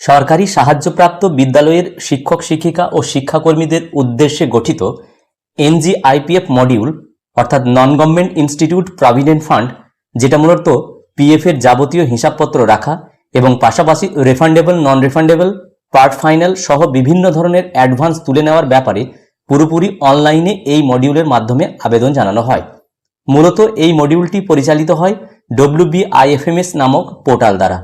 সরকারি সাহায্যপ্রাপ্ত বিদ্যালয়ের শিক্ষক, শিক্ষিকা ও শিক্ষাকর্মীদের উদ্দেশ্যে গঠিত এনজিআইপিএফ মডিউল, অর্থাৎ non government institute provident fund যেটা মূলত পিএফ এর যাবতীয় হিসাবপত্র রাখা এবং পাশাপাশি রেফান্ডেবল নন রেফান্ডেবল পার্ট ফাইনাল সহ বিভিন্ন ধরনের অ্যাডভান্স তুলে নেওয়ার ব্যাপারে পুরোপুরি অনলাইনে এই মডিউলের মাধ্যমে আবেদন জানানো হয়। মূলত এই মডিউলটি পরিচালিত হয় ডব্লিউবিআইএফএমএস নামক পোর্টাল দ্বারা।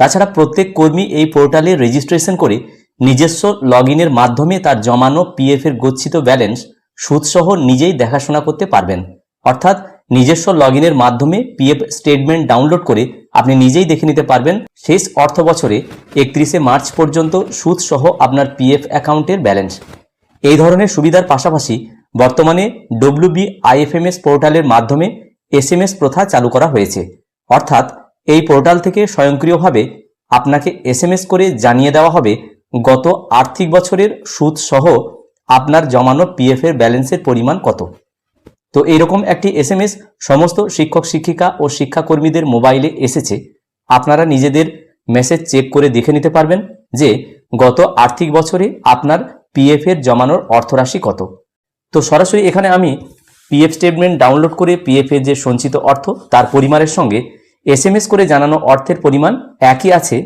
তাছাড়া প্রত্যেক কর্মী এই পোর্টালে রেজিস্ট্রেশন করে নিজস্ব লগ মাধ্যমে তার জমানো পিএফ এর গচ্ছিত ব্যালেন্স সুদসহ নিজেই দেখাশোনা করতে পারবেন। অর্থাৎ নিজস্ব লগ মাধ্যমে পিএফ স্টেটমেন্ট ডাউনলোড করে আপনি নিজেই দেখে নিতে পারবেন। শেষ অর্থ বছরে একত্রিশে মার্চ পর্যন্ত সুদসহ আপনার পিএফ অ্যাকাউন্টের ব্যালেন্স এই ধরনের সুবিধার পাশাপাশি বর্তমানে ডব্লিউবি আইএফএমএস পোর্টালের মাধ্যমে এসএমএস প্রথা চালু করা হয়েছে। অর্থাৎ এই পোর্টাল থেকে স্বয়ংক্রিয়ভাবে আপনাকে এসএমএস করে জানিয়ে দেওয়া হবে গত আর্থিক বছরের সুদ সহ আপনার জমানো পিএফ এর ব্যালেন্সের পরিমাণ কত। তো এইরকম একটি এসএমএস সমস্ত শিক্ষক, শিক্ষিকা ও শিক্ষাকর্মীদের মোবাইলে এসেছে। আপনারা নিজেদের মেসেজ চেক করে দেখে নিতে পারবেন যে গত আর্থিক বছরে আপনার পিএফ এর জমানোর অর্থরাশি কত। তো সরাসরি এখানে আমি পিএফ স্টেটমেন্ট ডাউনলোড করে পিএফ এর যে সঞ্চিত অর্থ, তার পরিমাণের সঙ্গে এসএমএস করে জানানো অর্থের পরিমাণ একই আছে,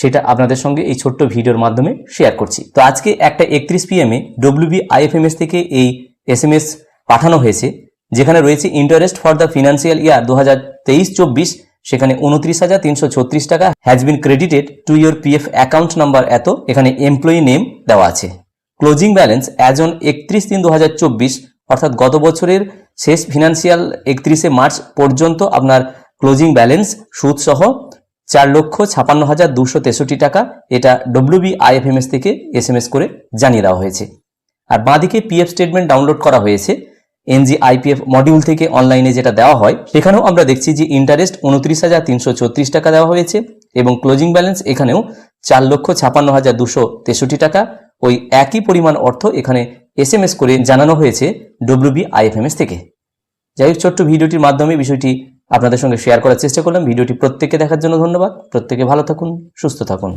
সেটা আপনাদের সঙ্গে এই ছোট্ট ভিডিওর মাধ্যমে শেয়ার করছি। তো আজকে একটা একত্রিশ পিএমে ডব্লিউবি আইএফএমএস থেকে এই এসএমএস পাঠানো হয়েছে, যেখানে রয়েছে interest for the financial year দু হাজার তেইশ চব্বিশ, সেখানে উনত্রিশ হাজার তিনশো ছত্রিশ টাকা has been credited to your PF account number এত, এখানে এমপ্লয়ি নেম দেওয়া আছে। ক্লোজিং ব্যালেন্স অ্যাজ অন একত্রিশ তিন দু হাজার চব্বিশ, অর্থাৎ গত বছরের শেষ ফিনান্সিয়াল একত্রিশে মার্চ পর্যন্ত আপনার ক্লোজিং ব্যালেন্স সুদ সহ চার লক্ষ ছাপান্ন হাজার দুশো তেষট্টি টাকা। এটা ডব্লিউবি আইএফএমএস থেকে এসএমএস করে জানিয়ে দেওয়া হয়েছে। আর বাঁদিকে পিএফ স্টেটমেন্ট ডাউনলোড করা হয়েছে। এনজি আইপিএফ মডিউল থেকে অনলাইনে যেটা দেওয়া হয়, সেখানেও আমরা দেখছি যে ইন্টারেস্ট উনত্রিশ হাজার তিনশো ছত্রিশ টাকা দেওয়া হয়েছে এবং ক্লোজিং ব্যালেন্স এখানেও চার লক্ষ ছাপান্ন হাজার দুশো তেষট্টি টাকা। ওই একই পরিমাণ অর্থ এখানে এসএমএস করে জানানো হয়েছে ডব্লিউবি আইএফএমএস থেকে। যাই হোক, ছোট্ট ভিডিওটির মাধ্যমে বিষয়টি আপনাদের সঙ্গে শেয়ার করার চেষ্টা করলাম। ভিডিওটি প্রত্যেককে দেখার জন্য ধন্যবাদ। প্রত্যেকে ভালো থাকুন, সুস্থ থাকুন।